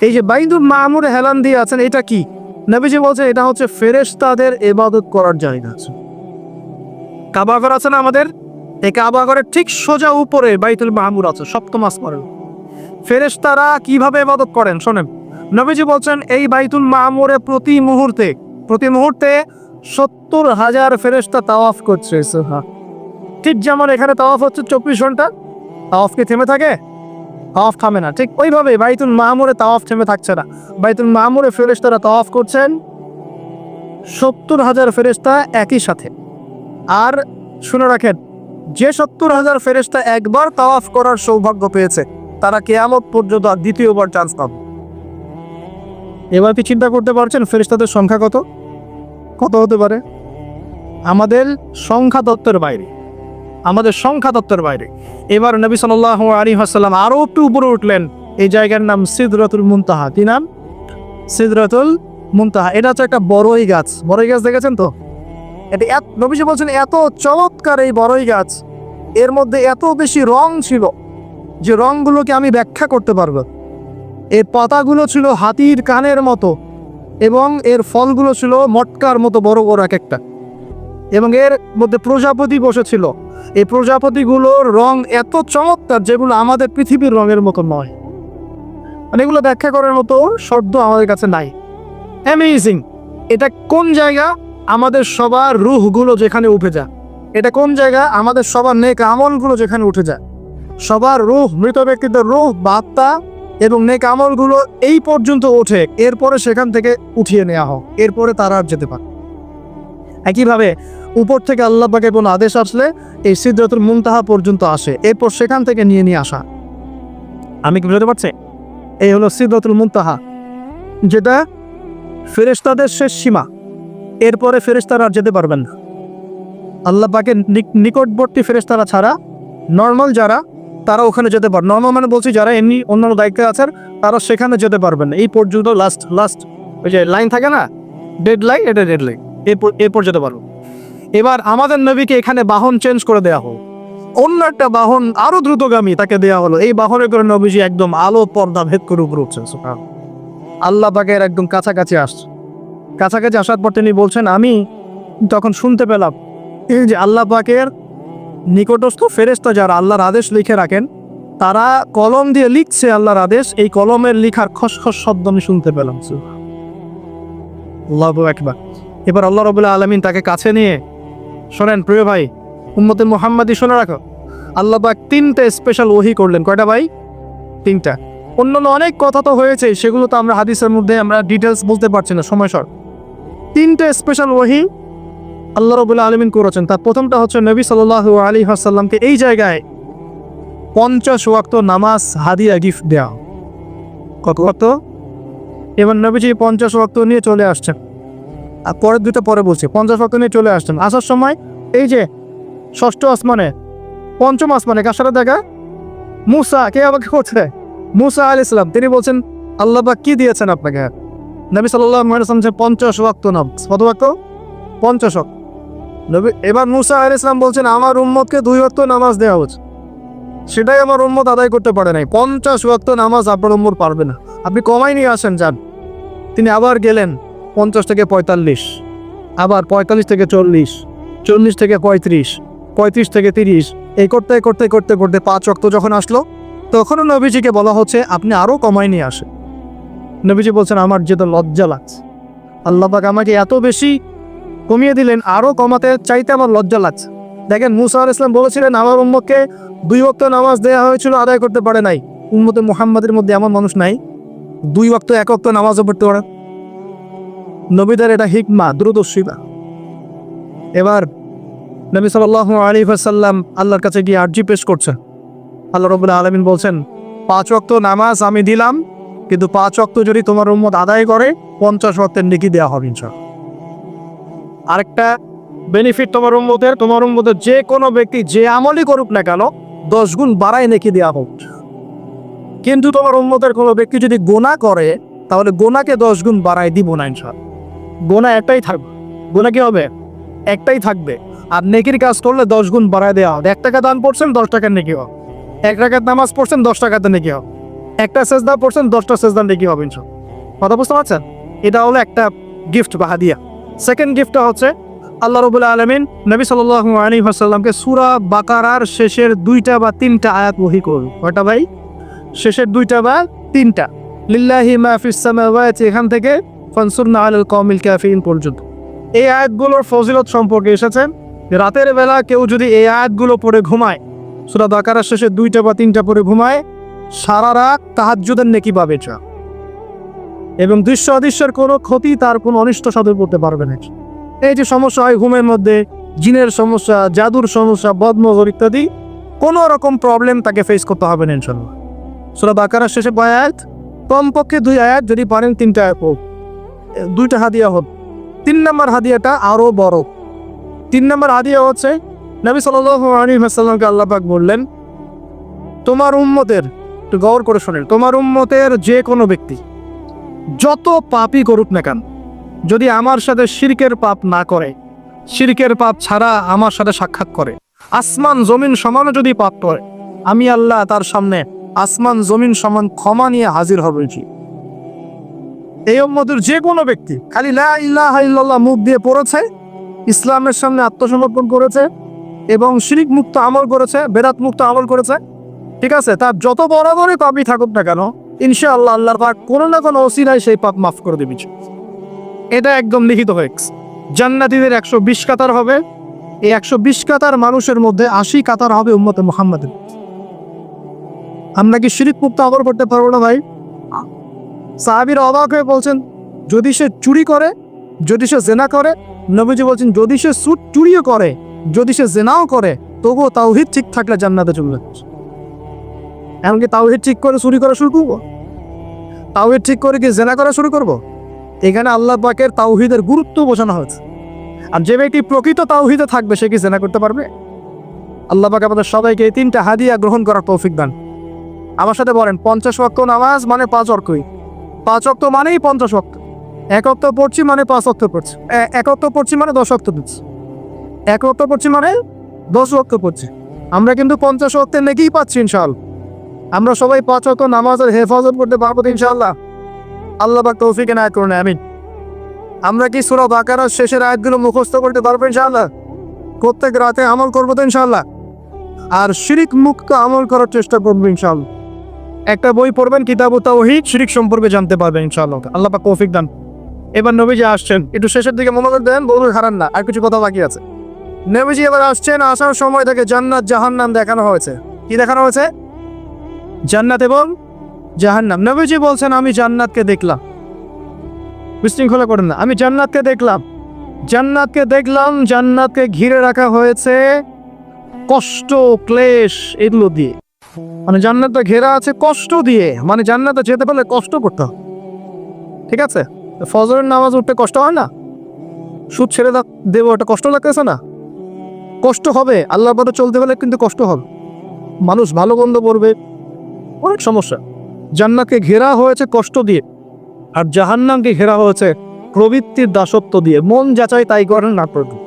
এই যে বাইদুল মামুর হেলান দিয়ে আছেন, এটা কি? নবীজি বলছে, এটা হচ্ছে ফেরেশতাদের এবাদত করার জায়গা আছে। কাবাগর আছে না আমাদের? এই কাবাগরের ঠিক সোজা উপরে বাইতুল মাহমুর আছে, সপ্তম আসমানের। ফেরেশতারা কীভাবে এবাদত করেন, শোনেন। নবীজি বলছেন, এই বাইতুল মামুরে প্রতি মুহূর্তে প্রতি মুহূর্তে সত্তর হাজার ফেরেশতা তাওয়াফ করছে। ঠিক যেমন এখানে তাওয়াফ হচ্ছে চব্বিশ ঘণ্টা, তাওয়াফ কি থেমে থাকে? তাওয়াফ থামে না। ঠিক ওইভাবে বাইতুল মামুরে তাওয়াফ থেমে থাকছে না। বাইতুল মামুরে ফেরেশতারা তাওয়াফ করছেন সত্তর হাজার ফেরেশতা একই সাথে। আর শুনে রাখেন, যে সত্তর হাজার ফেরেশতা একবার তাওয়াফ করার সৌভাগ্য পেয়েছে, তারা কেয়ামত পর্যন্ত আর দ্বিতীয়বার চান্স পাবে এবার কি চিন্তা করতে পারছেন ফেরেশতাদের সংখ্যা কত? কত হতে পারে? আমাদের সংখ্যা তত্ত্বের বাইরে। আমাদের সংখ্যা তত্ত্বের বাইরে। এবার নবী সাল্লাহ আলী হাসাল্লাম আরও একটু উপরে উঠলেন। এই জায়গার নাম সিদরাতুল মুনতাহা। কি নাম? সিদরাতুল মুনতাহা। এটা হচ্ছে একটা বড়ই গাছ। বড়ই গাছ দেখেছেন তো? এটা এত নবীজি বলছেন এত চমৎকার এই বড়ই গাছ। এর মধ্যে এত বেশি রং ছিল যে রংগুলোকে আমি ব্যাখ্যা করতে পারব। এর পাতাগুলো ছিল হাতির কানের মতো এবং এর ফলগুলো ছিল মটকার মতো বড় বড় এক একটা। এবং এর মধ্যে প্রজাপতি বসেছিল। এই প্রজাপতিগুলোর রং এত চমৎকার যেগুলো আমাদের পৃথিবীর রঙের মতো নয়। মানে এগুলো ব্যাখ্যা করার মতো শব্দ আমাদের কাছে নাই। অ্যামেজিং এটা কোন জায়গা? আমাদের সবার রুহগুলো যেখানে উঠে যায়। এটা কোন জায়গা? আমাদের সবার নেক আমলগুলো যেখানে উঠে যায়। সবার রুহ, মৃত ব্যক্তিদের রুহ, বার্তা এবং নেক আমলগুলো এই পর্যন্ত ওঠে। এরপরে সেখান থেকে উঠিয়ে নেওয়া হোক। এরপরে তারা আর যেতে পারে একইভাবে উপর থেকে আল্লাহ পাকে কোনো আদেশ আসলে এই সিদ্ধাতুল মুনতাহা পর্যন্ত আসে। এরপর সেখান থেকে নিয়ে নিয়ে আসা। আমি কি বুঝতে পারছি? এই হলো সিদ্ধাতুল মুনতাহা যেটা ফেরেশতাদের শেষ সীমা। এরপরে ফেরেশতারা আর যেতে পারবেন না। আল্লাহ নিক- নিকটবর্তী ফেরেশতারা ছাড়া নর্মাল যারা তারা ওখানে যেতে পারে নর্মাল মানে বলছি যারা এমনি অন্যান্য দায়িত্বে আছেন তারা সেখানে যেতে পারবেন না। এই পর্যন্ত লাস্ট লাস্ট ওই যে লাইন থাকে না? ডেড লাইন এটা ডেড লাইন এরপর এরপর যেতে পারব এবার আমাদের নবীকে এখানে বাহন চেঞ্জ করে দেওয়া হোক। অন্য একটা বাহন আরও দ্রুতগামী তাকে দেওয়া হলো। এই বাহনে করে নবীজি একদম আলো পর্দা ভেদ করে উপরে উঠছেন আল্লাহ পাকের একদম কাছাকাছি আসছে। কাছাকাছি আসার পর তিনি বলছেন, আমি তখন শুনতে পেলাম, এই যে আল্লাহ পাকের নিকটস্থ ফেরেস্তা যারা আল্লাহর আদেশ লিখে রাখেন, তারা কলম দিয়ে লিখছে আল্লাহর আদেশ। এই কলমের লিখার খসখস শব্দ আমি শুনতে পেলাম। একবার এবার আল্লাহ রবুল্লাহ আলমিন তাকে কাছে নিয়ে শোনেন, প্রিয় ভাই, উম্মতে মোহাম্মদী শুনে রাখো। আল্লাহ পাক তিনটে স্পেশাল ওহি করলেন। কয়টা ভাই? তিনটা। অন্যান্য অনেক কথা তো হয়েছে, সেগুলো তো আমরা হাদিসের মধ্যে আমরা ডিটেলস বলতে পারছি না। সময় সর। তিনটে স্পেশাল ওহি আল্লাহ রবুল্লাহ আলমিন করেছেন। তার প্রথমটা হচ্ছে নবী সাল্লাহ আলী হাসাল্লামকে এই জায়গায় পঞ্চাশ ওয়াক্ত নামাজ হাদিয়া গিফট দেওয়া কত এবার নবীজি পঞ্চাশ ওয়াক্ত নিয়ে চলে আসছেন। আর পরের দুটো পরে বলছি। পঞ্চাশ ওয়াক্ত নিয়ে চলে আসছেন। আসার সময় এই যে ষষ্ঠ আসমানে, পঞ্চম আসমানে, কার দেখা? মুসা, কে আমাকে করছে? মুসা আল ইসলাম তিনি বলছেন, আল্লাহ পাক কি দিয়েছেন আপনাকে? নবী সাল্লাহ যে পঞ্চাশ ওয়াক্ত নাম। কত ওয়াক্ত পঞ্চাশ ওয়াক্ত নবী, এবার মুসা আল ইসলাম বলছেন, আমার উম্মতকে দুই ওয়াক্ত নামাজ দেওয়া হচ্ছে। সেটাই আমার উম্মত আদায় করতে পারে নাই। পঞ্চাশ ওয়াক্ত নামাজ আপনার উম্মত পারবে না। আপনি কমাই নিয়ে আসেন, যান। তিনি আবার গেলেন। পঞ্চাশ থেকে পঁয়তাল্লিশ, আবার পঁয়তাল্লিশ থেকে চল্লিশ চল্লিশ থেকে পঁয়ত্রিশ পঁয়ত্রিশ থেকে তিরিশ, এই করতে করতে করতে করতে পাঁচ অক্ত যখন আসলো, তখনও নবীজিকে বলা হচ্ছে, আপনি আরও কমাই নিয়ে আসেন। নবীজি বলছেন, আমার যেটা লজ্জা লাগছে। আল্লাহ পাক আমাকে এত বেশি কমিয়ে দিলেন আরও কমাতে চাইতে আমার লজ্জা লাগছে। দেখেন, মুসা ইসলাম বলেছিলেন, আমার উম্মতকে দুই ওয়াক্ত নামাজ দেওয়া হয়েছিল, আদায় করতে পারে নাই। উম্মতে মুহাম্মাদের মধ্যে এমন মানুষ নাই। দুই ওয়াক্ত এক ওয়াক্ত নামাজও পড়তে পারে নবীদের এটা হিকমা দ্রুতশিবা এবার নবী সাল্লাহ আলী আল্লাহর কাছে গিয়ে আর্জি পেশ করছেন আল্লাহ রবুল্লাহ আলমিন বলছেন, পাঁচ ওয়াক্ত নামাজ আমি দিলাম, কিন্তু পাঁচ ওয়াক্ত যদি তোমার উম্মত আদায় করে, পঞ্চাশ ওয়াক্তের নিকি দেওয়া হবে ইনশাআল্লাহ। আরেকটা বেনিফিট তোমার উম্মতের তোমার উম্মতের যে কোনো ব্যক্তি যে আমলই করুক না কেন, দশ গুণ বাড়ায় নেকি দেওয়া হোক। কিন্তু তোমার উম্মতের কোনো ব্যক্তি যদি গোনা করে, তাহলে গোনাকে দশ গুণ বাড়ায় দিব না ইনশাল গোনা একটাই থাকবে গোনা কি হবে? একটাই থাকবে। আর নেকির কাজ করলে দশ গুণ বাড়ায় দেওয়া হবে। এক টাকা দান পড়ছেন, দশ টাকার নেকি হোক এক টাকার নামাজ পড়ছেন, দশ টাকাতে নেকি হোক একটা সেজদা পড়ছেন, দশটা সেজদা নেকি হবে, ইনশাল্লাহ। কথা বুঝতে পারছেন? এটা হলো একটা গিফট বা হাদিয়া। সেকেন্ড গিফটটা হচ্ছে আল্লাহ রবুল্লা আলমিন নবী সাল্লাহ আলী আসাল্লামকে সুরা বাকারার শেষের দুইটা বা তিনটা আয়াত ওহি করুন। কয়টা ভাই? শেষের দুইটা বা তিনটা। লিল্লাহি মাহফিস এখান থেকে ফনসুরনা আল কমিল ক্যাফিন পর্যন্ত। এই আয়াতগুলোর ফজিলত সম্পর্কে এসেছেন রাতের বেলা কেউ যদি এই আয়াতগুলো পড়ে ঘুমায়, সুরা বাকারার শেষে দুইটা বা তিনটা পরে ঘুমায়, সারা রাত তাহাজ্জুদের নেকি পাবে যা এবং দৃশ্য অদৃশ্যের কোনো ক্ষতি তার কোনো অনিষ্ট সাধন করতে পারবে না। এই যে সমস্যা হয় ঘুমের মধ্যে, জিনের সমস্যা, জাদুর সমস্যা, বদনজর ইত্যাদি, কোনো রকম প্রবলেম তাকে ফেস করতে হবে না ইনশাল্লাহ সুরা বাকারার শেষে কয় আয়াত? কমপক্ষে দুই আয়াত যদি পারেন তিনটা আয়াত হোক দুইটা হাদিয়া হোক তিন নম্বর হাদিয়াটা আরও বড়। তিন নম্বর হাদিয়া হচ্ছে, নবী সাল্লামকে আল্লাহ পাক বললেন, তোমার উম্মতের একটু গৌর করে শোনেন, তোমার উম্মতের যে কোনো ব্যক্তি, যত পাপই করুক না কেন, যদি আমার সাথে শিরকের পাপ না করে, শিরকের পাপ ছাড়া আমার সাথে সাক্ষাৎ করে, আসমান, জমিন সমানও যদি পাপ করে, আমি আল্লাহ তার সামনে আসমান, জমিন সমান ক্ষমা নিয়ে হাজির হবে জি এই উম্মতের যে কোনো ব্যক্তি খালি লা ইল্লাল্লাহ মুখ দিয়ে পড়েছে, ইসলামের সামনে আত্মসমর্পণ করেছে এবং শিরিক মুক্ত আমল করেছে বেদাত মুক্ত আমল করেছে, ঠিক আছে? তার যত বড় পাপই থাকুক না কেন, ইনশাআল্লাহ আল্লাহর পাক কোনো না কোনো ওসিলায় সেই পাপ মাফ করে দেবে। এটা একদম লিখিত হয়ে। জান্নাতীদের একশো বিশ কাতার হবে। এই একশো বিশ কাতার মানুষের মধ্যে আশি কাতার হবে উম্মতে মোহাম্মদের। আমরা কি শিরিক মুক্ত আমল করতে পারব না ভাই? সাহাবির অবাক হয়ে বলছেন, যদি সে চুরি করে, যদি সে জেনা করে, নবীজি বলছেন, যদি সে সুট চুরিও করে, যদি সে জেনাও করে, তবুও তাওহিদ ঠিক থাকলে জান্নাতে চলবে। এমনকি তাওহিদ ঠিক করে চুরি করা শুরু করব? তাওহিদ ঠিক করে কি জেনা করা শুরু করব। এখানে আল্লাহ পাকের তাওহিদের গুরুত্ব বোঝানো হয়েছে। আর যে ব্যক্তি প্রকৃত তাওহিদে থাকবে, সে কি জেনা করতে পারবে? আল্লাহ পাক আমাদের সবাইকে এই তিনটা হাদিয়া গ্রহণ করার তৌফিক দান। আমার সাথে বলেন, পঞ্চাশ ওয়াক্ত নামাজ মানে পাঁচ অর্কই পাঁচ অক্ত মানেই পঞ্চাশ অক্ত। এক অক্ত পড়ছি মানে পাঁচ অক্ত পড়ছি। এক অক্ত পড়ছি মানে দশ অক্ত পড়ছি। এক অক্ত পড়ছি মানে দশ অক্ত পড়ছি। আমরা কিন্তু পঞ্চাশ অক্তের নেকেই পাচ্ছি ইনশাল। আমরা সবাই পাঁচ অক্ত নামাজের হেফাজত করতে পারব ইনশাল্লাহ আল্লাহ পাক তৌফিক এনায়ত করুন, আমিন। আমরা কি সুরা বাকারার শেষের আয়াতগুলো মুখস্থ করতে পারব ইনশাল্লাহ প্রত্যেক রাতে আমল করব তো ইনশাআল্লাহ। আর শিরিক মুক্ত আমল করার চেষ্টা করব ইনশাআল্লাহ। একটা বই পড়বেন, কিতাব তাওহীদ, শিরিক সম্পর্কে জানতে পারবেন, ইনশাআল্লাহ। আল্লাহ পাক তৌফিক দান। এবার নবীজি আসছেন। একটু শেষের দিকে মনোযোগ দেন বহু হারান না, আর কিছু কথা বাকি আছে। নবীজি এবার আসছেন, আসার সময় থেকে জান্নাত জাহান্নাম দেখানো হয়েছে। কি দেখানো হয়েছে? জান্নাত এবং জাহান্নাম। নবীজি বলছেন, আমি জান্নাতকে দেখলাম। বিশৃঙ্খলা করেন না, আমি জান্নাতকে দেখলাম। জান্নাতকে দেখলাম, জান্নাতকে ঘিরে রাখা হয়েছে কষ্ট, ক্লেশ, এগুলো দিয়ে। মানে জান্নাতটা ঘেরা আছে কষ্ট দিয়ে। মানে জান্নাতে যেতে পারলে কষ্ট করতে হবে। ঠিক আছে? ফজরের নামাজ উঠতে কষ্ট হয় না? সুদ ছেড়ে দেবো ওটা কষ্ট লাগতেছে না? কষ্ট হবে, আল্লাহর পথে চলতে পারলে কিন্তু কষ্ট হবে। মানুষ ভালো বন্ধ করবে অনেক সমস্যা। জান্নাকে ঘেরা হয়েছে কষ্ট দিয়ে, আর জাহান্নামকে ঘেরা হয়েছে প্রবৃত্তির দাসত্ব দিয়ে। মন যাচাই তাই করেন, না করবেন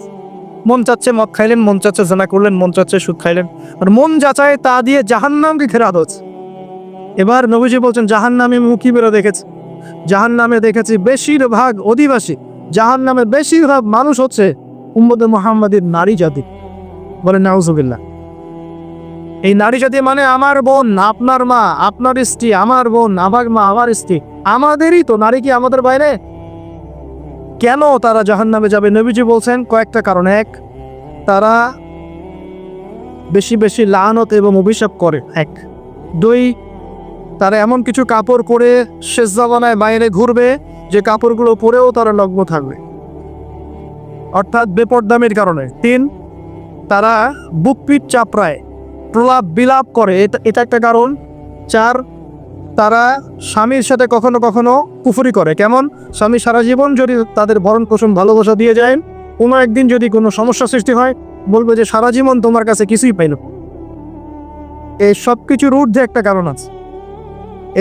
মন চাচ্ছে মদ খাইলেন, মন চাচ্ছে জানা করলেন, মন চাচ্ছে সুদ খাইলেন। আর মন যাচাই তা দিয়ে জাহান্নামকে ঘেরা হচ্ছে। এবার নবীজি বলছেন, জাহান্নামে মুখী বেরো দেখেছে। জাহান্নামে দেখেছি বেশিরভাগ অধিবাসী। জাহান্নামে বেশিরভাগ মানুষ হচ্ছে উম্মদে মোহাম্মদের নারী জাতি। বলে নাউজুবিল্লাহ। এই নারী জাতি মানে আমার বোন, আপনার মা, আপনার স্ত্রী, আমার বোন, আমার মা, আমার স্ত্রী। আমাদেরই তো, নারী কি আমাদের বাইরে? কেন তারা জাহান নামে যাবে? নবীজি বলছেন, কয়েকটা কারণ। এক, তারা বেশি বেশি লানত এবং অভিশাপ করে। এক, দুই, তারা এমন কিছু কাপড় পরে শেষ জামানায় বাইরে ঘুরবে, যে কাপড়গুলো পরেও তারা নগ্ন থাকবে। অর্থাৎ বেপরদামের কারণে। তিন, তারা বুক পিঠ চাপড়ায়, প্রলাপ বিলাপ করে। এটা এটা একটা কারণ। চার তারা স্বামীর সাথে কখনো কখনো কুফুরি করে। কেমন? স্বামী সারা জীবন যদি তাদের ভরণ পোষণ ভালোবাসা দিয়ে যায়, কোনো একদিন যদি কোনো সমস্যা সৃষ্টি হয়, বলবে যে সারা জীবন তোমার কাছে কিছুই পাইল এই সব কিছুর ঊর্ধ্বে একটা কারণ আছে।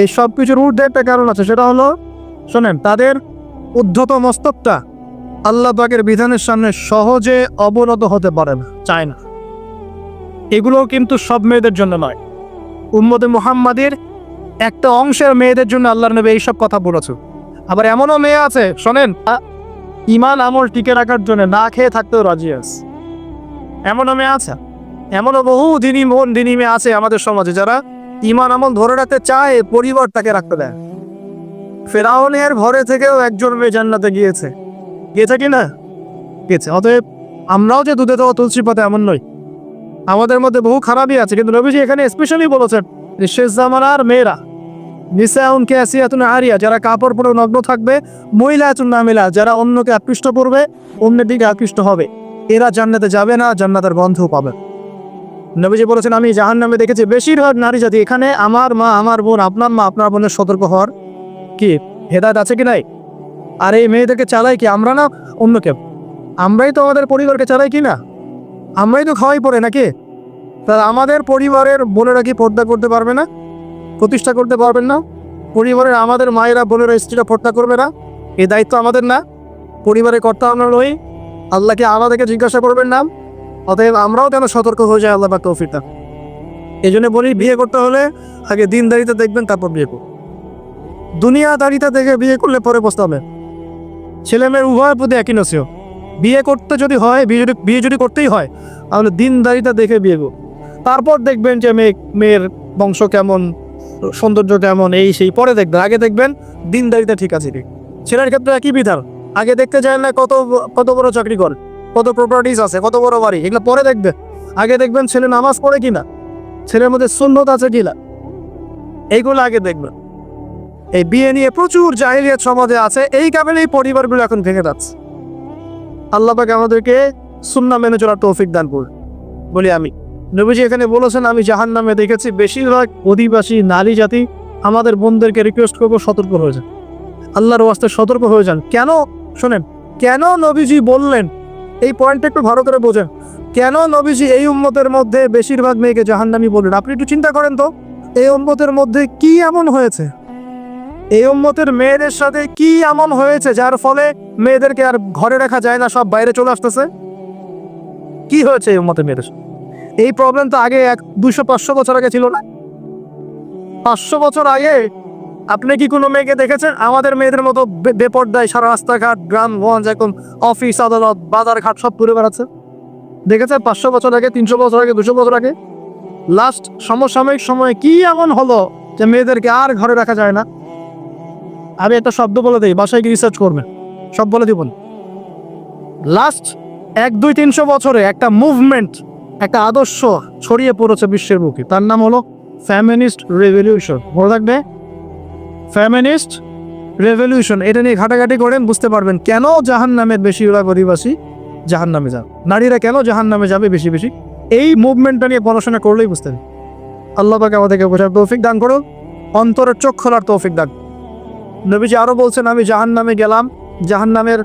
এই সব কিছুর ঊর্ধ্বে একটা কারণ আছে, সেটা হলো, শোনেন, তাদের উদ্ধত মস্তকটা আল্লাহ পাকের বিধানের সামনে সহজে অবনত হতে পারে না, চায় না। এগুলো কিন্তু সব মেয়েদের জন্য নয়। উম্মদে মুহাম্মাদের একটা অংশের মেয়েদের জন্য আল্লাহর নবী এইসব কথা বলেছে। আবার এমনও মেয়ে আছে, শোনেন ইমান আমল টিকে রাখার জন্য না খেয়ে থাকতেও রাজি আছে। এমনও মেয়ে আছে, এমনও বহু দিনী মন দিনী মেয়ে আছে আমাদের সমাজে যারা ইমান আমল ধরে রাখতে চায় পরিবার তাকে রাখতে দেয়। ফেরাউনের ঘরে থেকেও একজন মেয়ে জান্নাতে গিয়েছে। গিয়েছে কি না? গিয়েছে। অতএব আমরাও যে দুধে দেওয়া তুলসী পাতা এমন নয় আমাদের মধ্যে বহু খারাপই আছে, কিন্তু নবীজি এখানে স্পেশালি বলেছেন শেষ জামানার মেয়েরা নিসাউন আসিয়াতুন আরিয়া, যারা কাপড় পরে নগ্ন থাকবে মহিলা এতুন নামিলা, যারা অন্যকে আকৃষ্ট করবে অন্যের দিকে আকৃষ্ট হবে। এরা জান্নাতে যাবে না জান্নাতের গন্ধও পাবে নবীজি বলেছেন, আমি জাহান নামে দেখেছি, বেশিরভাগ নারী জাতি এখানে আমার মা, আমার বোন, আপনার মা, আপনার বোনের সতর্ক হওয়ার কি হেদায়ত আছে কি নাই? আর এই মেয়েদেরকে চালাই কি আমরা না অন্য কেউ? আমরাই তো আমাদের পরিবারকে চালাই কি না? আমরাই তো খাওয়াই পড়ে নাকি? তা আমাদের পরিবারের বোনেরা কি পর্দা করতে পারবে না? প্রতিষ্ঠা করতে পারবেন না। পরিবারের আমাদের মায়েরা, বোনেরা, স্ত্রীরা পর্দা করবে না। এই দায়িত্ব আমাদের না। পরিবারের কর্তা আমরা নই। আল্লাহকে আমাদেরকে জিজ্ঞাসা করবেন না। অতএব আমরাও যেন সতর্ক হয়ে যাই আল্লাহ বা তৌফিকটা। এই জন্য বলি, বিয়ে করতে হলে আগে দিনদারিতে দেখবেন, তারপর বিয়ে করুন দুনিয়াদারিতা দেখে বিয়ে করলে পরে পস্তাবে। ছেলে মেয়ের উভয়ের প্রতি একই নসিও বিয়ে করতে যদি হয়, বিয়ে যদি বিয়ে যদি করতেই হয়, তাহলে দিনদারিতা দেখে বিয়ে করুন। তারপর দেখবেন যে মেয়ে মেয়ের বংশ কেমন সৌন্দর্য কেমন, এই সেই, পরে দেখবেন, আগে দেখবেন দিনদারিতা ঠিক আছে ঠিক ছেলের ক্ষেত্রে একই বিধান? আগে দেখতে চায় না কত কত বড় চাকরি করে কত প্রপার্টিস আছে, কত বড় বাড়ি, এগুলো পরে দেখবে আগে দেখবেন ছেলে নামাজ পড়ে কিনা, ছেলের মধ্যে সুন্নত আছে কিনা এইগুলো আগে দেখবেন। এই বিয়ে নিয়ে প্রচুর জাহিলিয়াত সমাজে আছে, এই কারণে এই পরিবারগুলো এখন ভেঙে যাচ্ছে। আল্লাহ পাক আমাদেরকে সুন্না মেনে চলার তৌফিক দান করুন। বলি আমি নবীজি এখানে বলেছেন, আমি জাহান নামে দেখেছি, বেশিরভাগ অধিবাসী নারী জাতি আমাদের বোনদেরকে রিকোয়েস্ট করব সতর্ক হয়ে যান। আল্লাহর ওয়াস্তে সতর্ক হয়ে যান। কেন? শোনেন, কেন নবীজি বললেন? এই পয়েন্টটা একটু ভালো করে বোঝেন। কেন নবীজি এই উম্মতের মধ্যে বেশিরভাগ মেয়েকে জাহান্নামি বললেন? আপনি একটু চিন্তা করেন তো, এই উম্মতের মধ্যে কি এমন হয়েছে? এই উম্মতের মেয়েদের সাথে কি এমন হয়েছে, যার ফলে মেয়েদেরকে আর ঘরে রাখা যায় না, সব বাইরে চলে আসতেছে? কি হয়েছে এই উম্মতের মেয়েদের সাথে? এই প্রবলেম তো আগে এক, দুশো, পাঁচশো বছর আগে ছিল না। পাঁচশো বছর আগে আপনি কি কোনো মেয়েকে দেখেছেন? আমাদের মেয়েদের মতো বেপর্দায় সারা রাস্তাঘাট গ্রামগঞ্জ এখন অফিস আদালত বাজার ঘাট সব ঘুরে বেড়াচ্ছে। দেখেছেন পাঁচশো বছর আগে, তিনশো বছর আগে, দুশো বছর আগে? লাস্ট সমসাময়িক সময়ে কি এমন হলো যে মেয়েদেরকে আর ঘরে রাখা যায় না? আমি একটা শব্দ বলে দিই, বাসায় গিয়ে রিসার্চ করবেন। সব বলে দিব লাস্ট এক, দুই, তিনশো বছরে একটা মুভমেন্ট একটা আদর্শ ছড়িয়ে পড়েছে বিশ্বের বুকে। তার নাম হলো ফ্যামিনিস্ট রেভলিউশন। মনে থাকবে? Feminist revolution. এটা নিয়ে ঘাটাঘাটি করেন, বুঝতে পারবেন কেন জাহান নামের বেশিরভাগ অধিবাসী জাহান নামে যান নারীরা কেন জাহান নামে যাবে বেশি বেশি? এই মুভমেন্টটা নিয়ে পড়াশোনা করলেই বুঝতে পারি আল্লাহ পাকে আমাদেরকে বোঝার তৌফিক দান করো অন্তরের চোখ খোলার তৌফিক দান। নবীজি আরও বলছেন, আমি জাহান নামে গেলাম জাহান নামের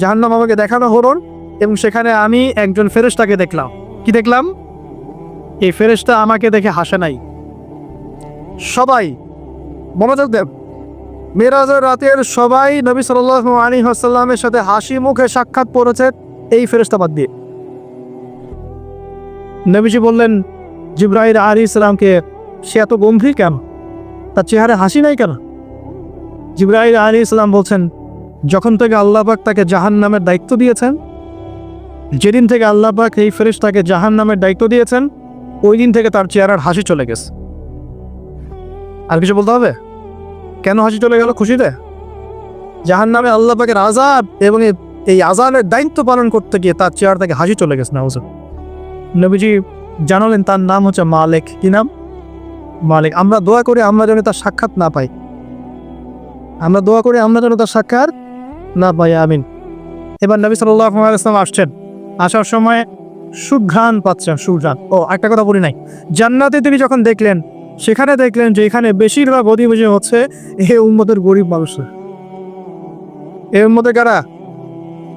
জাহান নাম আমাকে দেখানো হলো এবং সেখানে আমি একজন ফেরেশতাকে দেখলাম। কি দেখলাম? এই ফেরেশতা আমাকে দেখে হাসে নাই। সবাই, মনোযোগ দেব মেরাজের রাতের সবাই নবী সাল্লাহ আলী হাসাল্লামের সাথে হাসি মুখে সাক্ষাৎ পড়েছে এই ফেরেশতাবাদ দিয়ে। নবীজি বললেন জিব্রাহির আলী ইসলামকে সে এত গম্ভীর কেন? তার চেহারে হাসি নাই কেন? জিব্রাহির আলী ইসলাম বলছেন, যখন থেকে আল্লাপাক তাকে জাহান নামের দায়িত্ব দিয়েছেন যেদিন থেকে আল্লাপাক এই ফেরেশতাকে জাহান নামের দায়িত্ব দিয়েছেন, ওই দিন থেকে তার চেহারার হাসি চলে গেছে। আর কিছু বলতে হবে? কেন হাসি চলে গেল খুশিতে? জাহান নামে আল্লাহ পাকের আজাব এবং এই- আজানের দায়িত্ব পালন করতে গিয়ে তার চেহারা থেকে হাসি চলে গেছে না নবীজি জানালেন, তার নাম হচ্ছে মালিক। কি নাম? মালিক। আমরা দোয়া করে আমরা যেন তার সাক্ষাৎ না পাই। আমরা দোয়া করে আমরা যেন তার সাক্ষাৎ না পাই, আমিন। এবার নবী সাল্লাহ আসছেন। আসার সময় সুঘ্রাণ পাচ্ছেন, সুঘ্রাণ। ও, একটা কথা বলি নাই। জান্নাতে তিনি যখন দেখলেন, সেখানে দেখলেন যে এখানে বেশিরভাগ অধিবাসী হচ্ছে এ উম্মতের গরিব মানুষ এ উম্মতে কারা?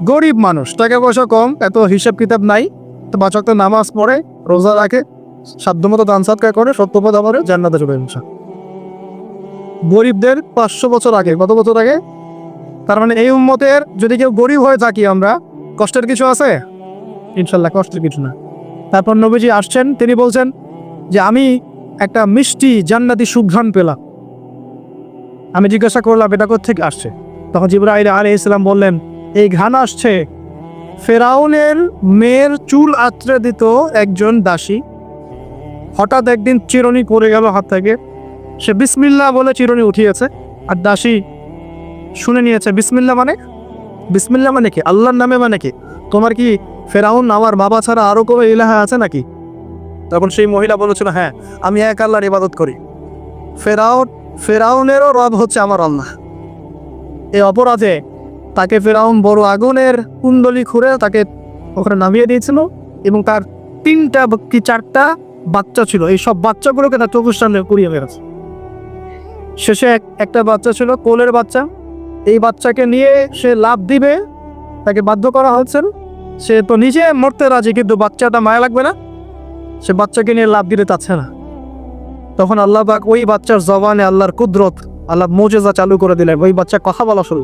গরিব মানুষ। টাকা পয়সা কম, এত হিসাব কিতাব নাই। তো বাচক তো নামাজ পড়ে, রোজা রাখে, সাধ্যমতো দান সাদকা করে সত্যপদ আমার জান্নাতে চলে ইনশা গরিবদের পাঁচশো বছর আগে, কত বছর আগে? তার মানে এই উম্মতের যদি কেউ গরিব হয়ে থাকি আমরা, কষ্টের কিছু আছে? ইনশাল্লাহ কষ্টের কিছু না। তারপর নবীজি আসছেন, তিনি বলছেন যে, আমি একটা মিষ্টি জান্নাতি সুঘ্রাণ পেলাম। আমি জিজ্ঞাসা করলাম, এটা থেকে আসছে? তখন জিব্রাহিল আলী ইসলাম বললেন, এই ঘান আসছে। ফেরাউনের মেয়ের চুল আঁচড়ে দিত একজন দাসী। হঠাৎ একদিন চিরুনি পড়ে গেল হাত থেকে। সে বিসমিল্লা বলে চিরুনি উঠিয়েছে। আর দাসী শুনে নিয়েছে বিসমিল্লা মানে? বিসমিল্লা মানে কি? আল্লাহর নামে মানে কি? তোমার কি ফেরাউন আমার বাবা ছাড়া আরও কোনো ইলাহা আছে নাকি? তখন সেই মহিলা বলেছিল হ্যাঁ আমি এক আল্লাহর ইবাদত করি। ফেরাউন, ফেরাউনেরও রব হচ্ছে আমার আল্লাহ। এই অপরাধে তাকে ফেরাউন বড় আগুনের কুণ্ডলি খুঁড়ে তাকে ওখানে নামিয়ে দিয়েছিল এবং তার তিনটা কি চারটা বাচ্চা ছিল, এই সব বাচ্চাগুলোকে তার চোখের সামনে পুড়িয়ে মেরেছে। শেষে এক- একটা বাচ্চা ছিল, কোলের বাচ্চা। এই বাচ্চাকে নিয়ে সে লাভ দিবে, তাকে বাধ্য করা হচ্ছে সে তো নিজে মরতে রাজি, কিন্তু বাচ্চাটা মায়া লাগবে না? সে বাচ্চাকে নিয়ে লাভ দিতে চাচ্ছে না তখন আল্লাহ পাক ওই বাচ্চার জবানে আল্লাহর কুদরত, আল্লাহ মোজেজা চালু করে দিলেন। ওই বাচ্চা কথা বলা শুরু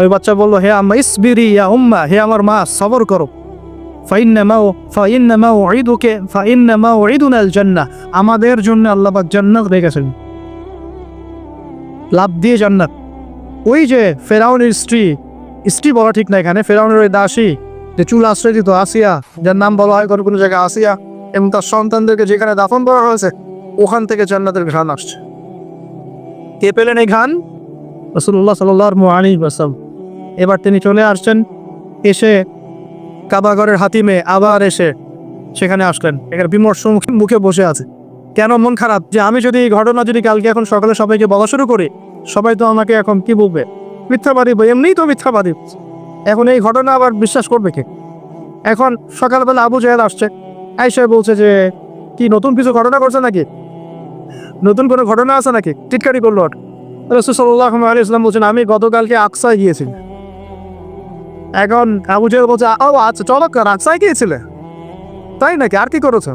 ওই বাচ্চা বলল, হে আম্মা, ইসবিরি ইয়া উম্মা, হে আমার মা, সবর করো। ফাইন্নামাও ফাইন্নামাও ঈদুকে ফাইন্নামাও ঈদুনাল জান্নাহ। আমাদের জন্য আল্লাহ পাক জান্নাত রেখেছেন। লাভ দিয়ে জান্নাত। ওই যে ফেরাউনের স্ত্রী স্ত্রী বলা ঠিক না এখানে, ফেরাউনের ওই দাসী যে চুল আশ্রয় দিত আসিয়া, যার নাম বলা হয় কোনো কোনো জায়গায় আসিয়া, এবং তার সন্তানদেরকে যেখানে দাফন করা হয়েছে, ওখান থেকে জান্নাতের ঘ্রাণ আসছে। কে পেলেন এই ঘ্রাণ? রসুল্লাহ সাল্লাহ আলী বাসাম এবার তিনি চলে আসছেন, এসে কাবাগরের হাতিমে আবার এসে সেখানে আসলেন। এখানে বিমর্ষ মুখে- বসে আছে। কেন মন খারাপ? যে আমি যদি এই ঘটনা যদি কালকে এখন সকালে সবাইকে বলা শুরু করি, সবাই তো আমাকে এখন কি বলবে? মিথ্যাবাদী এমনিই তো মিথ্যাবাদী। এখন এই ঘটনা আবার বিশ্বাস করবে কে? এখন সকালবেলা আবু জাহেদ আসছে আইসা বলছে যে, কি নতুন কিছু ঘটনা করছে নাকি? নতুন কোনো ঘটনা আছে নাকি? টিটকারি করল রসুল সাল্লাহ আলী ইসলাম বলছেন, আমি গতকালকে আকসায় গিয়েছি। এখন আবু জাহেদ বলছে ও আচ্ছা চলো আকসায় গিয়েছিলে? তাই নাকি? আর কি করেছ?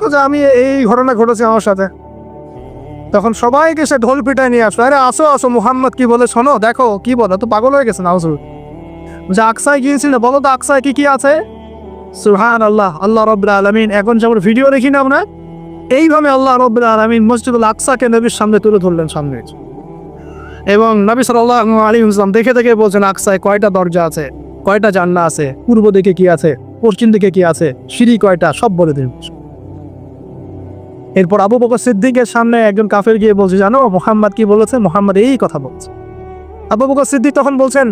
বলছে, আমি এই ঘটনা ঘটেছে আমার সাথে। তখন সবাইকে সে ঢোল পিটায় নিয়ে আসলো, আরে, আসো আসো, মুহাম্মদ কি বলে শোনো, দেখো, কি বলে, তো পাগল হয়ে গেছে না যে আকসায় গিয়েছিল, বলো তো আকসায় কি কি আছে? সুহান আল্লাহ আল্লাহ রব্লা আলমিন। এখন যেমন ভিডিও দেখি না আমরা, এইভাবে আল্লাহ রব্লা আলমিন মসজিদুল আকসাকে নবীর সামনে তুলে ধরলেন সামনে। এবং নবী সাল্লাহ আলী ইসলাম দেখে দেখে বলছেন, আকসায় কয়টা দরজা আছে? কয়টা জান্না আছে? পূর্ব দিকে কি আছে? পশ্চিম দিকে কি আছে? সিঁড়ি কয়টা? সব বলে দিন। এরপর আবু বকর সিদ্দিকের সামনে একজন কাফের গিয়ে বলছে, জানো, মোহাম্মদ কি বলেছে? মোহাম্মদ এই কথা বলছে। আবু বকর সিদ্দিক তখন বলছেন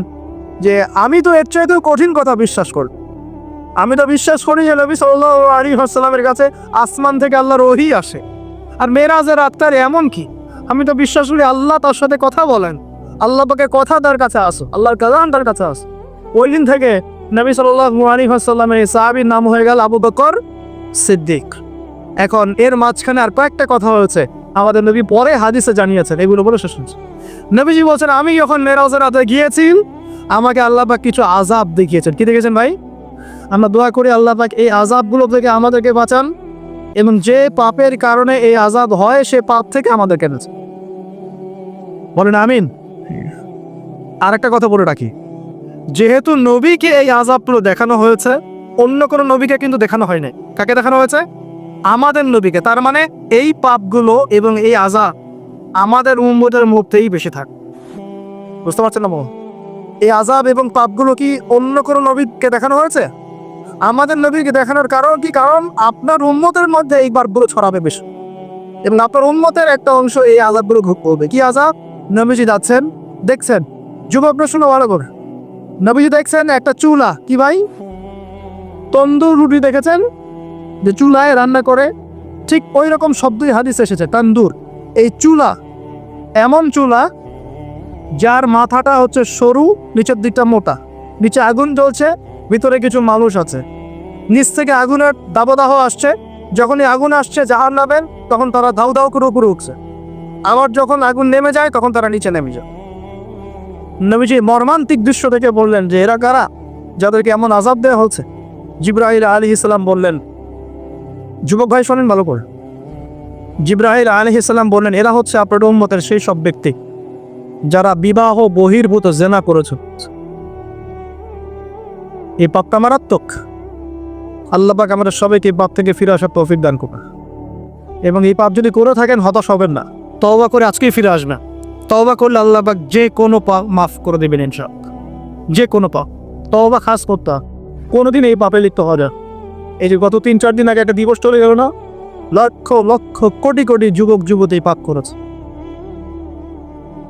যে আমি তো এর চাইতেও কঠিন কথা বিশ্বাস করি। আমি তো বিশ্বাস করি যে নবী সাল্লাহ আলী আসসালামের কাছে আসমান থেকে আল্লাহর ওহি আসে। আর মেরাজের আত্মার এমন কি? আমি তো বিশ্বাস করি আল্লাহ তার সাথে কথা বলেন। আল্লাহ পাকে কথা তার কাছে আসো আল্লাহর কালাম তার কাছে আসো ওই দিন থেকে নবী সাল্লাহ আলী আসসালামের সাহাবির নাম হয়ে গেল আবু বকর সিদ্দিক। এখন এর মাঝখানে আর কয়েকটা কথা হয়েছে, আমাদের নবী পরে হাদিসে জানিয়েছেন এগুলো বলে শেষ নবীজি বলছেন, আমি যখন মেরাজের রাতে গিয়েছি আমাকে আল্লাহ পাক কিছু আজাব দেখিয়েছেন। কি দেখেছেন ভাই? আমরা দোয়া করি আল্লাহ পাক এই আজাবগুলো থেকে আমাদেরকে বাঁচান এবং যে পাপের কারণে এই আজাব হয়, সে পাপ থেকে আমাদের কেনেছে বলেন আমিন। আর একটা কথা বলে রাখি। যেহেতু নবীকে এই আজাবগুলো দেখানো হয়েছে, অন্য কোনো নবীকে কিন্তু দেখানো হয়নি কাকে দেখানো হয়েছে? আমাদের নবীকে। তার মানে এই পাপগুলো এবং এই আজাব আমাদের উম্মতের মধ্যেই বেশি থাক। বুঝতে পারছেন না? এই আজাব এবং পাপগুলো কি অন্য কোনো নবীকে দেখানো হয়েছে? আমাদের নবীকে দেখানোর কারণ কি? কারণ আপনার উম্মতের মধ্যে এই পাপগুলো ছড়াবে বেশি। এবং আপনার উম্মতের একটা অংশ এই আজাবগুলো ভোগ করবে কি আজাব নবীজি যাচ্ছেন, দেখছেন। যুবক প্রশ্ন, ভালো করে। নবীজি দেখছেন একটা চুলা। কি ভাই? তন্দুর রুটি দেখেছেন? যে চুলায় রান্না করে, ঠিক ওই রকম শব্দই হাদিস এসেছে, তান্দুর। এই চুলা, এমন চুলা যার মাথাটা হচ্ছে সরু, নিচের দিকটা মোটা। নিচে আগুন জ্বলছে, ভিতরে কিছু মানুষ আছে। নিচ থেকে আগুনের দাবদাহ আসছে। যখনই আগুন আসছে জাহার নামেন তখন তারা ধাউ ধাউ করে উপরে উঠছে। আবার যখন আগুন নেমে যায়, তখন তারা নিচে নেমে যায়। নবীজি মর্মান্তিক দৃশ্য থেকে বললেন যে, এরা কারা? যাদেরকে এমন আজাব দেওয়া হচ্ছে? জিব্রাহিল আলী ইসলাম বললেন, যুবক ভাই শোনেন ভালো করে। জিব্রাহিল আলী ইসলাম বললেন, এরা হচ্ছে আপনার উম্মতের সেই সব ব্যক্তি। যারা বিবাহ বহির্ভূত জেনা করেছে। এই পাপটা মারাত্মক আল্লাহ পাক আমাদের সবাইকে এই পাপ থেকে ফিরে আসার তৌফিক দান করবে এবং এই পাপ যদি করে থাকেন, হতাশ হবেন না। তওবা করে আজকেই ফিরে আসবেন। তওবা করলে আল্লাহ পাক যে কোনো পাপ মাফ করে দেবেন ইনশাআল্লাহ। যে কোনো পাপ। তওবা খাস করতে। কোনোদিন এই পাপে লিপ্ত হওয়া যায় এই যে গত তিন চার দিন আগে একটা দিবস চলে গেল না? লক্ষ লক্ষ, কোটি কোটি যুবক, যুবতী পাপ করেছে।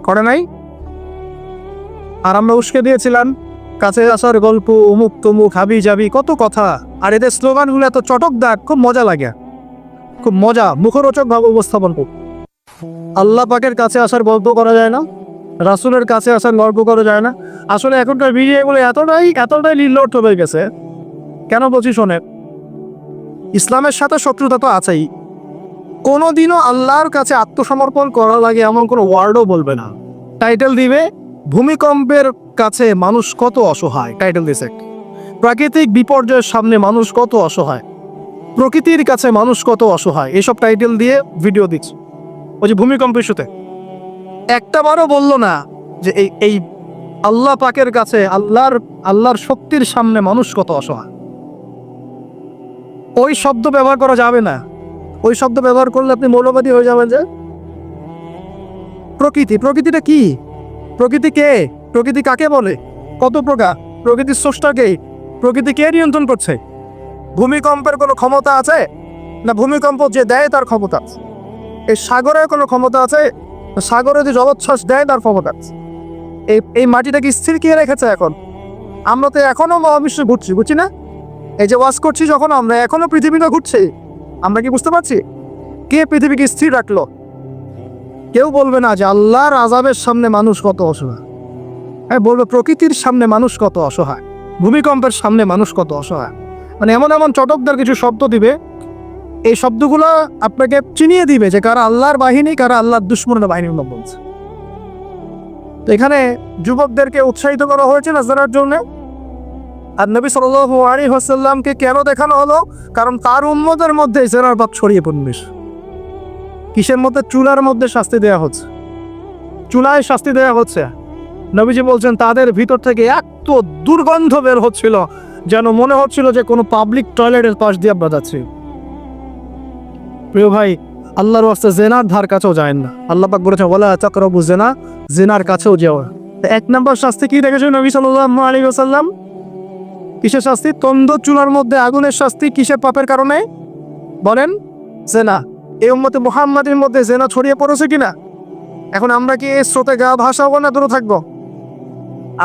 করে নাই। আর আমরা উস্কে দিয়েছিলাম, কাছে আসার গল্প অমুক তমুক, হাবি যাবি কত কথা। আর এদের স্লোগানগুলো এত চটকদার, খুব মজা লাগে। খুব মজা, মুখরোচক ভাবে উপস্থাপন করব আল্লাহ পাকের কাছে আসার গল্প করা যায় না, রাসুলের কাছে আসার গল্প করা যায় না। আসলে এখনকার ভিডিওগুলো এতটাই এতটাই নির্লট হয়ে গেছে। কেন বলছি শোনে ইসলামের সাথে শত্রুতা তো আছেই। কোনোদিনও আল্লাহর কাছে আত্মসমর্পণ করা লাগে এমন কোনো ওয়ার্ডও বলবে না। টাইটেল দিবে, ভূমিকম্পের কাছে মানুষ কত অসহায়, টাইটেল দিছে প্রাকৃতিক বিপর্যয়ের সামনে মানুষ কত অসহায়, প্রকৃতির কাছে মানুষ কত অসহায়, এসব টাইটেল দিয়ে ভিডিও দিচ্ছে। ওই যে ভূমিকম্প ইস্যুতে। একটা বারও বলল না যে এই এই আল্লাহ পাকের কাছে, আল্লাহর আল্লাহর শক্তির সামনে মানুষ কত অসহায়। ওই শব্দ ব্যবহার করা যাবে না। ওই শব্দ ব্যবহার করলে আপনি মৌলবাদী হয়ে যাবেন যে? প্রকৃতি, প্রকৃতিটা কি? প্রকৃতি কে? প্রকৃতি কাকে বলে? কত প্রকার? প্রকৃতির স্রষ্টাকে প্রকৃতি কে নিয়ন্ত্রণ করছে? ভূমিকম্পের কোনো ক্ষমতা আছে? না ভূমিকম্প যে দেয় তার ক্ষমতা আছে। এই সাগরের কোনো ক্ষমতা আছে? সাগরে যে জলোচ্ছ্বাস দেয় তার ক্ষমতা আছে। এই এই মাটিটাকে স্থির কে রেখেছে এখন। আমরা তো এখনও মহাবিশ্বে ঘুরছি, বুঝছি না? এই যে ওয়াশ করছি যখন আমরা, এখনও পৃথিবীটা ঘুরছে। আমরা কি বুঝতে পারছি? কে পৃথিবীকে স্থির রাখল? কেউ বলবে না যে আল্লাহর আজাবের সামনে মানুষ কত অসহায়। হ্যাঁ বলবে প্রকৃতির সামনে মানুষ কত অসহায়। ভূমিকম্পের সামনে মানুষ কত অসহায়। মানে এমন এমন চটকদার কিছু শব্দ দিবে। এই শব্দগুলো আপনাকে চিনিয়ে দিবে যে কারা আল্লাহর বাহিনী, কারা আল্লাহর দুশ্মনের বাহিনীর নাম বলছে। তো এখানে যুবকদেরকে উৎসাহিত করা হয়েছে নাজারার জন্য। আর নবী সাল্লাল্লাহু আলাইহি ওয়াসাল্লামকে কেন দেখানো হলো? কারণ তার উম্মতের মধ্যে জেনার পাপ ছড়িয়ে পড়বে কিসের মধ্যে? চুলার মধ্যে শাস্তি দেওয়া হচ্ছে। চুলায় শাস্তি দেওয়া হচ্ছে। নবীজি বলছেন, তাদের ভিতর থেকে এত দুর্গন্ধ বের হচ্ছিল, যেন মনে হচ্ছিল যে কোনো পাবলিক টয়লেটের পাশ দিয়ে আমরা যাচ্ছি। প্রিয় ভাই, আল্লাহর ওয়াস্তে জেনার ধার কাছেও যায় না। আল্লাহ পাক বলেছেন ওলা চাকরবু জেনা, জেনার কাছেও যাওয়া এক নম্বর শাস্তি কি দেখেছে নবী সাল্লাল্লাহু আলাইহি ওয়াসাল্লাম? কিসের শাস্তি? তন্দ চুলার মধ্যে আগুনের শাস্তি কিসের পাপের কারণে? বলেন, জেনা। এই উম্মতে মুহাম্মাদের মধ্যে জেনা ছড়িয়ে পড়েছে কিনা? এখন আমরা কি এই স্রোতে গা ভাসাবো না দূরে থাকব?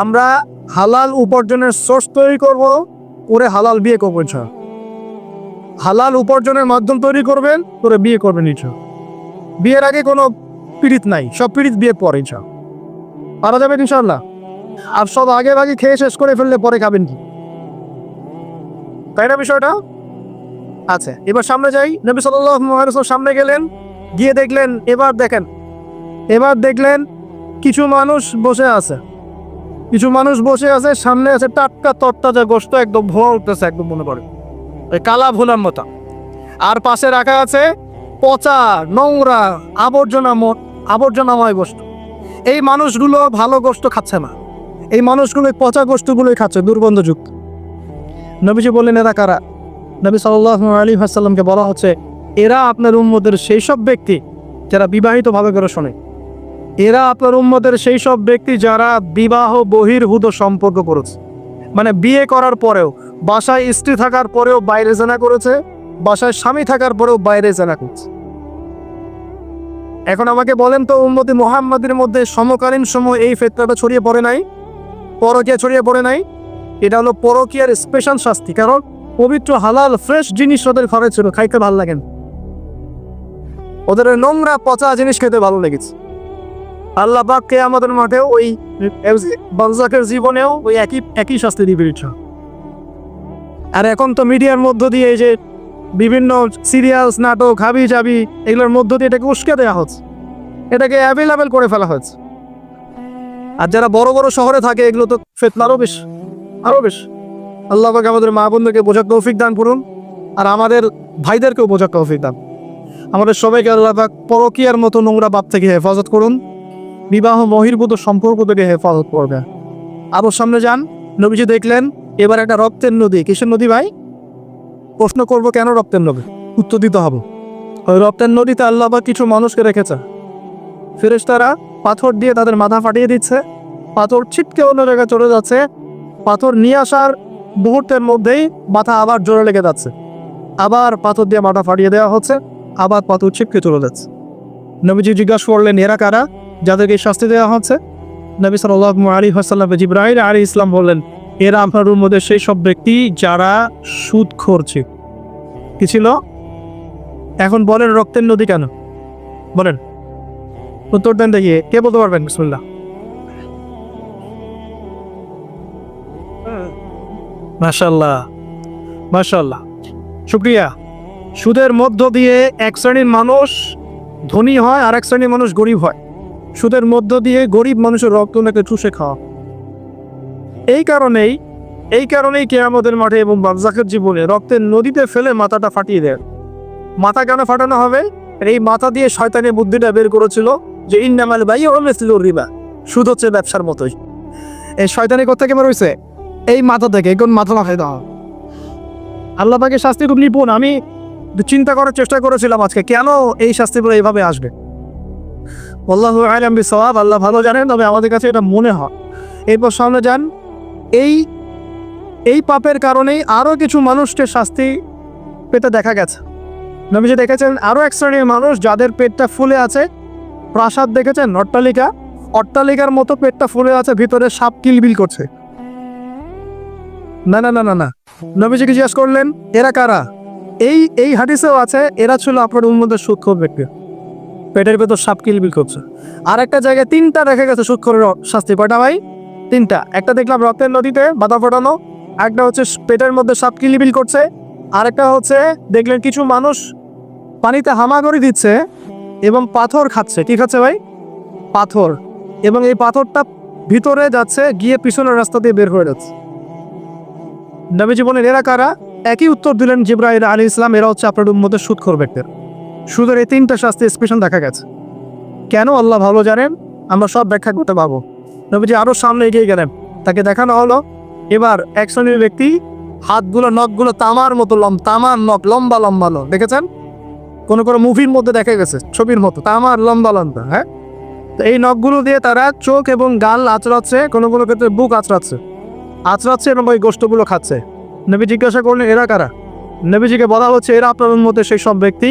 আমরা হালাল উপার্জনের সোর্স তৈরি করব, করে হালাল বিয়ে করব ইনশাআল্লাহ। হালাল উপার্জনের মাধ্যম তৈরি করবেন, করে বিয়ে করবেন ইচ্ছা বিয়ের আগে কোনো পীড়িত নাই, সব পীড়িত বিয়ে পরে ইচ্ছা পারা যাবে ইনশাল্লাহ আর সব আগে ভাগে খেয়ে শেষ করে ফেললে পরে খাবেন কি? তাই না বিষয়টা? আচ্ছা এবার সামনে যাই। নবী ওয়াসাল্লাম সামনে গেলেন, গিয়ে দেখলেন, এবার দেখেন, এবার দেখলেন কিছু মানুষ বসে আছে। কিছু মানুষ বসে আছে, সামনে আছে টাটকা তরতাজা গোস্ত একদম ভোয়া উঠতেছে, একদম মনে পড়ে। ওই কালা ভোলার মতো। আর পাশে রাখা আছে পচা, নোংরা, আবর্জনা মোট আবর্জনাময় গোস্ত এই মানুষগুলো ভালো গোস্ত খাচ্ছে না। এই মানুষগুলো পচা গোস্তগুলোই খাচ্ছে, দুর্গন্ধযুক্ত। নবীজি বললেন, এরা কারা? নবী সাল্লাহ আলী হাসাল্লামকে বলা হচ্ছে, এরা আপনার উম্মদের সেই সব ব্যক্তি যারা বিবাহিত ভাবে করে শোনে। এরা আপনার উম্মদের সেই সব ব্যক্তি যারা বিবাহ বহির্ভূত সম্পর্ক করেছে। মানে বিয়ে করার পরেও, বাসায় স্ত্রী থাকার পরেও বাইরে জানা করেছে, বাসায় স্বামী থাকার পরেও বাইরে জানা করছে। এখন আমাকে বলেন তো, উম্মতি মোহাম্মদের মধ্যে সমকালীন সময় এই ফেতনাটা ছড়িয়ে পড়ে নাই? পরকিয়া ছড়িয়ে পড়ে নাই? এটা হলো পরকিয়ার স্পেশাল শাস্তি, কারণ পবিত্র, হালাল ফ্রেশ জিনিস ওদের ঘরে ছিল, খাইতে ভালো লাগেন ওদের নোংরা, পচা জিনিস খেতে ভালো লেগেছে। আল্লাহ পাককে আমাদের মাঠেও ওই বাজাকের জীবনেও ওই একই একই শাস্তি দিবে ইচ্ছা আর এখন তো মিডিয়ার মধ্য দিয়ে এই যে বিভিন্ন সিরিয়ালস, নাটক হাবি জাবি এগুলোর মধ্য দিয়ে এটাকে উস্কে দেওয়া হচ্ছে। এটাকে অ্যাভেলেবেল করে ফেলা হয়েছে। আর যারা বড় বড় শহরে থাকে, এগুলো তো ফেতলারও বেশ। আরও বেশ। আল্লাহ পাক আমাদের মা বোনদেরকে বোঝার তৌফিক দান করুন, আর আমাদের ভাইদেরকেও বোঝার তৌফিক দান। আমাদের সবাইকে আল্লাহ পাক পরকিয়ার মতো নোংরা বাপ থেকে হেফাজত করুন, বিবাহ বহির্ভূত সম্পর্ক থেকে হেফাজত করবে। আরও সামনে যান, নবীজি দেখলেন, এবার একটা রক্তের নদী। কিসের নদী ভাই? প্রশ্ন করব, কেন রক্তের নদী? উত্তর দিতে হবে। ওই রক্তের নদীতে আল্লাহ পাক কিছু মানুষকে রেখেছে। ফেরেশতারা পাথর দিয়ে তাদের মাথা ফাটিয়ে দিচ্ছে, পাথর ছিটকে অন্য জায়গায় চলে যাচ্ছে পাথর নিয়ে আসার মুহূর্তের মধ্যেই মাথা আবার জোরে লেগে যাচ্ছে। আবার পাথর দিয়ে মাথা ফাটিয়ে দেওয়া হচ্ছে, আবার পাথর ছিপকে চলে যাচ্ছে নবীজি জিজ্ঞাসা করলেন, এরা কারা? যাদেরকে শাস্তি দেওয়া হচ্ছে। নবী সাল্লাহ আলী হাসাল্লাম জিব্রাহিল আলী ইসলাম বললেন, এরা আপনার মধ্যে সেই সব ব্যক্তি যারা সুদ করছে কি ছিল? এখন বলেন রক্তের নদী কেন? বলেন। উত্তর দেন দেখিয়ে কে বলতে পারবেন? বিসমুল্লাহ। মাশাল্লাহ মাশাল্লাহ শুক্রিয়া। সুদের মধ্য দিয়ে এক শ্রেণির মানুষ ধনী হয় আর এক শ্রেণির মানুষ গরিব হয়। সুদের মধ্য দিয়ে গরিব মানুষের রক্ত নাকি চুষে খাওয়া। এই কারণেই এই কারণেই কেয়ামতের মাঠে এবং বাবজাকের জীবনে রক্তের নদীতে ফেলে মাথাটা ফাটিয়ে দেয়। মাথা কেন ফাটানো হবে? এই মাথা দিয়ে শয়তানের বুদ্ধিটা বের করেছিল যে ইন্নামাল বাই ওমেছিল রিবা। সুদ হচ্ছে ব্যবসার মতোই। এই শয়তানি কথা কেমন রয়েছে এই মাথা থেকে কোন মাথা খাই দাও আল্লাহ পাকে শাস্তি খুব নিপুণ। আমি চিন্তা করার চেষ্টা করেছিলাম আজকে, কেন এই শাস্তিগুলো এইভাবে আসবে? আল্লাহ আলম সবাব আল্লাহ ভালো জানেন, তবে আমাদের কাছে এটা মনে হয়। এরপর সামনে যান, এই এই পাপের কারণেই আরও কিছু মানুষকে শাস্তি পেতে দেখা গেছে। নবীজি দেখেছেন আরও এক শ্রেণির মানুষ যাদের পেটটা ফুলে আছে, প্রাসাদ দেখেছেন, অট্টালিকা, অট্টালিকার মতো পেটটা ফুলে আছে, ভিতরে সাপ কিলবিল করছে। না না না না না। নবীজিকে জিজ্ঞেস করলেন? এরা কারা? এই এই হাদিসেও আছে, এরা ছিল আপনার উন্মতের সুৎখর ব্যক্তি। পেটের ভেতর সাপ কিলবিল করছে। আর একটা জায়গায় তিনটা দেখা গেছে সুৎখরের শাস্তি। কয়টা ভাই? তিনটা। একটা দেখলাম রক্তের নদীতে বাধা ফোটানো, একটা হচ্ছে পেটের মধ্যে সাপ কিলবিল করছে আরেকটা হচ্ছে দেখলেন কিছু মানুষ পানিতে হামাগড়ি দিচ্ছে এবং পাথর খাচ্ছে। কি খাচ্ছে ভাই? পাথর। এবং এই পাথরটা ভিতরে যাচ্ছে, গিয়ে পিছনের রাস্তা দিয়ে বের হয়ে যাচ্ছে। নবী জীবনের এরা কারা? একই উত্তর দিলেন জিব্রাহিল আলী ইসলাম, এরা হচ্ছে আপনার উম্মতের সুদ ব্যক্তির। সুদের এই তিনটা শাস্তি স্পেশাল দেখা গেছে। কেন আল্লাহ ভালো জানেন? আমরা সব ব্যাখ্যা করতে পারব। নবীজি আরও সামনে এগিয়ে গেলেন। তাকে দেখানো হলো, এবার এক শ্রেণির ব্যক্তি হাতগুলো, নখগুলো তামার মতো লম, তামার নখ, লম্বা লম্বা নখ। দেখেছেন? কোনো কোনো মুভির মধ্যে দেখা গেছে, ছবির মতো, তামার লম্বা লম্বা হ্যাঁ? তো এই নখগুলো দিয়ে তারা চোখ এবং গাল আঁচড়াচ্ছে, কোনো কোনো ক্ষেত্রে বুক আঁচড়াচ্ছে। আঁচড়াচ্ছে এবং ওই গোষ্ঠগুলো খাচ্ছে। নবী জিজ্ঞাসা করলেন, এরা কারা? নবীজিকে বলা হচ্ছে, এরা আপনার মধ্যে সেই সব ব্যক্তি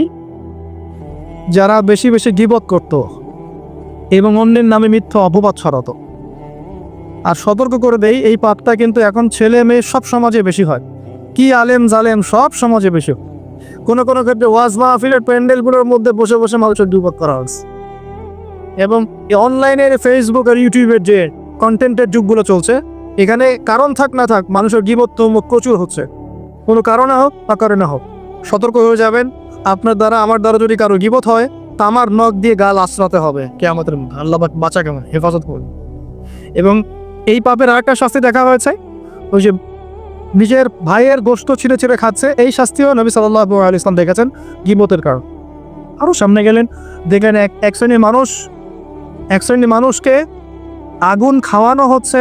যারা বেশি বেশি গিবত করত এবং অন্যের নামে মিথ্যা অপবাদ ছড়াতো। আর সতর্ক করে দেই, এই পাপটা কিন্তু এখন ছেলে মেয়ে সব সমাজে বেশি হয়। কি আলেম জালেম সব সমাজে বেশি হয়। কোনো কোনো ক্ষেত্রে ওয়াজ মাহফিলের প্যান্ডেলগুলোর মধ্যে বসে বসে মানুষের দুপক করা হচ্ছে এবং অনলাইনের, ফেসবুক আর ইউটিউবের যে কন্টেন্টের যুগগুলো চলছে এখানে কারণ থাক না থাক, মানুষের গিবত্ব প্রচুর হচ্ছে। কোনো কারণে হোক বা কারণে হোক। সতর্ক হয়ে যাবেন। আপনার দ্বারা, আমার দ্বারা যদি কারও গিবত হয় তা আমার নখ দিয়ে গাল আশ্রাতে হবে। কে আমাদের আল্লাহ বাঁচা কেমন? হেফাজত করবে এবং এই পাপের আরেকটা শাস্তি দেখা হয়েছে। ওই যে নিজের ভাইয়ের গোস্ত ছিঁড়ে ছিঁড়ে খাচ্ছে, এই শাস্তিও নবী সাল্লাহ আলী ইসলাম দেখেছেন গিবতের কারণ। আরও সামনে গেলেন, দেখলেন এক এক শ্রেণির মানুষ, এক শ্রেণির মানুষকে আগুন খাওয়ানো হচ্ছে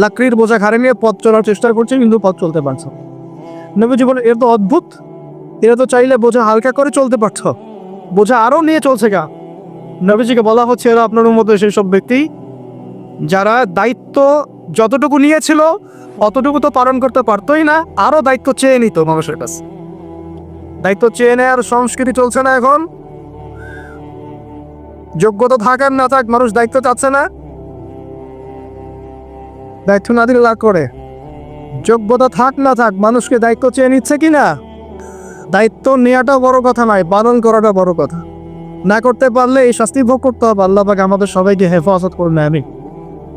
লাকড়ির বোঝা ঘাড়ে নিয়ে পথ চলার চেষ্টা করছে, কিন্তু পথ চলতে পারছে। নবীজি বলে এর তো অদ্ভুত। এরা তো চাইলে বোঝা হালকা করে চলতে পারছ বোঝা আরও নিয়ে চলছে গা। নবীজিকে বলা হচ্ছে, এরা আপনার মতো সেই সব ব্যক্তি যারা দায়িত্ব যতটুকু নিয়েছিল, অতটুকু তো পালন করতে পারতোই না আরও দায়িত্ব চেয়ে নিত মানুষের কাছে। দায়িত্ব চেয়ে নেওয়ার সংস্কৃতি চলছে না এখন। যোগ্যতা থাক আর না থাক, মানুষ দায়িত্ব চাচ্ছে না। দায়িত্ব না দিলে করে। যোগ্যতা থাক না থাক, মানুষকে দায়িত্ব চেয়ে নিচ্ছে কি না? দায়িত্ব নেওয়াটা বড় কথা নয়, পালন করাটা বড় কথা। না করতে পারলে এই শাস্তি ভোগ করতে হবে, আল্লাহ পাক আমাদের সবাইকে হেফাজত করুন আমি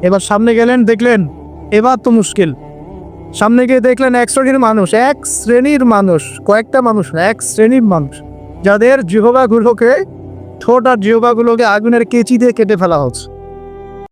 এবার সামনে গেলেন, দেখলেন, এবার তো মুশকিল। সামনে গিয়ে দেখলেন এক শ্রেণির মানুষ, এক শ্রেণির মানুষ, কয়েকটা মানুষ না এক শ্রেণির মানুষ, যাদের জিহবা গুলোকে ঠোঁট আর জিহবাগুলোকে আগুনের কেচি দিয়ে কেটে ফেলা হচ্ছে।